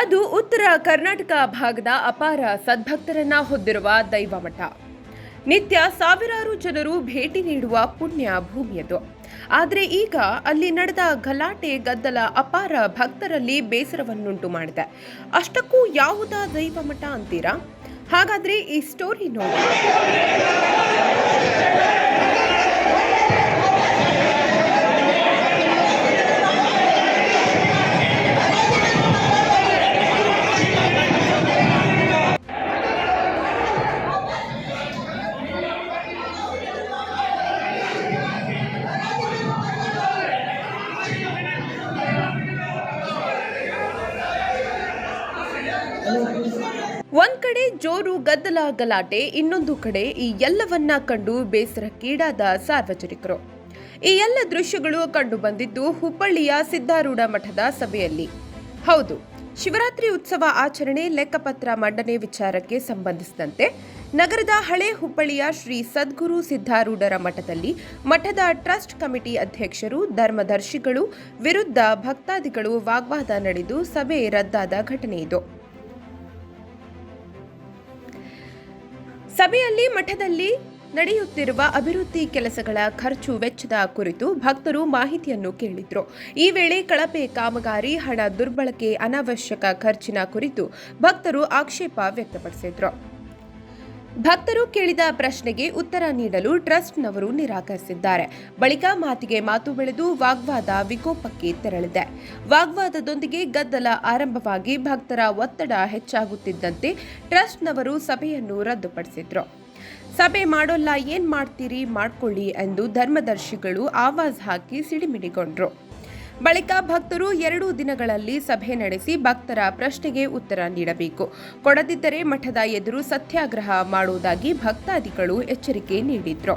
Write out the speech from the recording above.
ಅದು ಉತ್ತರ ಕರ್ನಾಟಕ ಭಾಗದ ಅಪಾರ ಸದ್ಭಕ್ತರನ್ನ ಹೊಂದಿರುವ ದೈವಮಠ ನಿತ್ಯ ಸಾವಿರಾರು ಜನರು ಭೇಟಿ ನೀಡುವ ಪುಣ್ಯ ಭೂಮಿಯದು. ಆದರೆ ಈಗ ಅಲ್ಲಿ ನಡೆದ ಗಲಾಟೆ ಗದ್ದಲ ಅಪಾರ ಭಕ್ತರಲ್ಲಿ ಬೇಸರವನ್ನುಂಟು ಮಾಡಿದೆ. ಅಷ್ಟಕ್ಕೂ ಯಾವುದಾ ದೈವಮಠ ಅಂತೀರಾ? ಹಾಗಾದ್ರೆ ಈ ಸ್ಟೋರಿ ನೋಡಿ. ಒಂದ್ ಕಡೆ ಜೋರು ಗದ್ದಲ ಗಲಾಟೆ ಇನ್ನೊಂದು ಕಡೆ ಈ ಎಲ್ಲವನ್ನ ಕಂಡು ಬೇಸರಕ್ಕೀಡಾದ ಸಾರ್ವಜನಿಕರು. ಈ ಎಲ್ಲ ದೃಶ್ಯಗಳು ಕಂಡು ಬಂದಿದ್ದು ಹುಬ್ಬಳ್ಳಿಯ ಸಿದ್ಧಾರೂಢ ಮಠದ ಸಭೆಯಲ್ಲಿ. ಹೌದು, ಶಿವರಾತ್ರಿ ಉತ್ಸವ ಆಚರಣೆ ಲೆಕ್ಕಪತ್ರ ಮಂಡನೆ ವಿಚಾರಕ್ಕೆ ಸಂಬಂಧಿಸಿದಂತೆ ನಗರದ ಹಳೆ ಹುಬ್ಬಳ್ಳಿಯ ಶ್ರೀ ಸದ್ಗುರು ಸಿದ್ಧಾರೂಢರ ಮಠದಲ್ಲಿ ಮಠದ ಟ್ರಸ್ಟ್ ಕಮಿಟಿ ಅಧ್ಯಕ್ಷರು, ಧರ್ಮದರ್ಶಿಗಳು, ವಿರುದ್ಧ ಭಕ್ತಾದಿಗಳು ವಾಗ್ವಾದ ನಡೆದು ಸಭೆ ರದ್ದಾದ ಘಟನೆ ಇದು. ಸಭೆಯಲ್ಲಿ ಮಠದಲ್ಲಿ ನಡೆಯುತ್ತಿರುವ ಅಭಿವೃದ್ಧಿ ಕೆಲಸಗಳ ಖರ್ಚು ವೆಚ್ಚದ ಕುರಿತು ಭಕ್ತರು ಮಾಹಿತಿಯನ್ನು ಕೇಳಿದ್ರು. ಈ ವೇಳೆ ಕಳಪೆ ಕಾಮಗಾರಿ, ಹಣ ದುರ್ಬಳಕೆ, ಅನಾವಶ್ಯಕ ಖರ್ಚಿನ ಕುರಿತು ಭಕ್ತರು ಆಕ್ಷೇಪ ವ್ಯಕ್ತಪಡಿಸಿದ್ರು. ಭಕ್ತರು ಕೇಳಿದ ಪ್ರಶ್ನೆಗೆ ಉತ್ತರ ನೀಡಲು ಟ್ರಸ್ಟ್ನವರು ನಿರಾಕರಿಸಿದ್ದಾರೆ. ಬಳಿಕ ಮಾತಿಗೆ ಮಾತು ಬೆಳೆದು ವಾಗ್ವಾದ ವಿಕೋಪಕ್ಕೆ ತೆರಳಿದೆ. ವಾಗ್ವಾದದೊಂದಿಗೆ ಗದ್ದಲ ಆರಂಭವಾಗಿ ಭಕ್ತರ ಒತ್ತಡ ಹೆಚ್ಚಾಗುತ್ತಿದ್ದಂತೆ ಟ್ರಸ್ಟ್ನವರು ಸಭೆಯನ್ನು ರದ್ದುಪಡಿಸಿದ್ರು. ಸಭೆ ಮಾಡೋಲ್ಲ, ಏನ್ ಮಾಡ್ತೀರಿ? ಮಾಡ್ಕೊಳ್ಳಿ ಎಂದು ಧರ್ಮದರ್ಶಿಗಳು ಆವಾಜ್ ಹಾಕಿ ಸಿಡಿಮಿಡಿಗೊಂಡ್ರು. ಬಳಿಕ ಭಕ್ತರು ಎರಡು ದಿನಗಳಲ್ಲಿ ಸಭೆ ನಡೆಸಿ ಭಕ್ತರ ಪ್ರಶ್ನೆಗೆ ಉತ್ತರ ನೀಡಬೇಕು. ಕೊಡದಿದ್ದರೆ ಮಠದ ಎದುರು ಸತ್ಯಾಗ್ರಹ ಮಾಡುವುದಾಗಿ ಭಕ್ತಾದಿಗಳು ಎಚ್ಚರಿಕೆ ನೀಡಿದ್ರು.